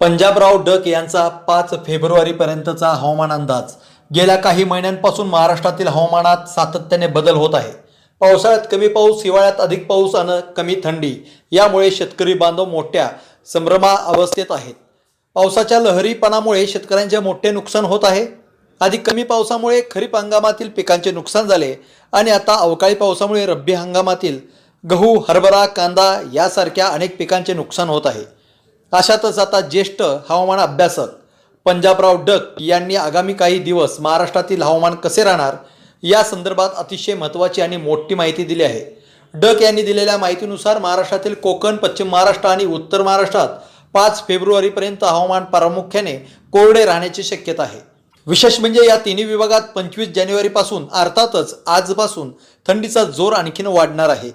Panjabrao duck यांचा पाच फेब्रुवारीपर्यंतचा हवामान अंदाज. गेल्या काही महिन्यांपासून महाराष्ट्रातील हवामानात सातत्याने बदल होत आहे. पावसाळ्यात कमी पाऊस हिवाळ्यात अधिक पाऊस आणि कमी थंडी यामुळे शेतकरी बांधव मोठ्या संभ्रमा अवस्थेत आहेत. पावसाच्या लहरीपणामुळे शेतकऱ्यांचे मोठे नुकसान होत आहे. आधी कमी पावसामुळे खरीप हंगामातील पिकांचे नुकसान झाले आणि आता अवकाळी पावसामुळे रब्बी हंगामातील गहू हरभरा कांदा यासारख्या अनेक पिकांचे नुकसान होत आहे. अशातच आता ज्येष्ठ हवामान अभ्यासक पंजाबराव डक यांनी आगामी काही दिवस महाराष्ट्रातील हवामान कसे राहणार या संदर्भात अतिशय महत्त्वाची आणि मोठी माहिती दिली आहे. डक यांनी दिलेल्या माहितीनुसार महाराष्ट्रातील कोकण पश्चिम महाराष्ट्र आणि उत्तर महाराष्ट्रात पाच फेब्रुवारीपर्यंत हवामान प्रामुख्याने कोरडे राहण्याची शक्यता आहे. विशेष म्हणजे या तिन्ही विभागात पंचवीस जानेवारीपासून अर्थातच आजपासून थंडीचा जोर आणखीन वाढणार आहे.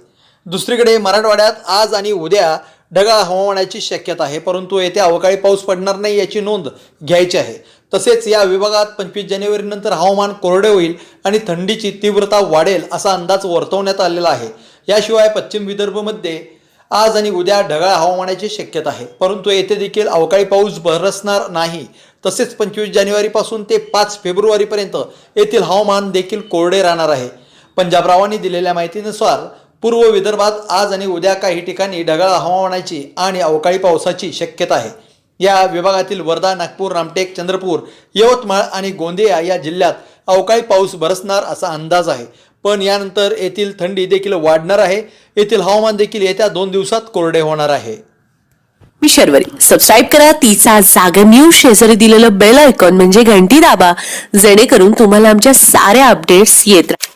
दुसरीकडे मराठवाड्यात आज आणि उद्या ढगाळ हवामानाची शक्यता आहे परंतु येथे अवकाळी पाऊस पडणार नाही याची नोंद घ्यायची आहे. तसेच या विभागात पंचवीस जानेवारीनंतर हवामान कोरडे होईल आणि थंडीची तीव्रता वाढेल असा अंदाज वर्तवण्यात आलेला आहे. याशिवाय पश्चिम विदर्भमध्ये आज आणि उद्या ढगाळ हवामानाची शक्यता आहे परंतु येथे देखील अवकाळी पाऊस बरसणार नाही. तसेच पंचवीस जानेवारीपासून ते पाच फेब्रुवारीपर्यंत येथील हवामान देखील कोरडे राहणार आहे. पंजाबरावांनी दिलेल्या माहितीनुसार पूर्व विदर्भात आज आणि उद्या काही ठिकाणी ढगाळ हवामानाची आणि अवकाळी पावसाची शक्यता आहे. या विभागातील वर्धा नागपूर रामटेक चंद्रपूर यवतमाळ आणि गोंदिया या जिल्ह्यात अवकाळी पाऊस बरसणार असा अंदाज आहे. पण यानंतर येथील थंडी देखील वाढणार आहे. येथील हवामान देखील येत्या दोन दिवसात कोरडे होणार आहे. मी शर्वरी. सबस्क्राईब करा. तिचा जागर न्यूज शेजारी दिलेलं बेल आयकॉन म्हणजे घंटी दाबा. जेणेकरून तुम्हाला आमच्या साऱ्या अपडेट्स येत राहतील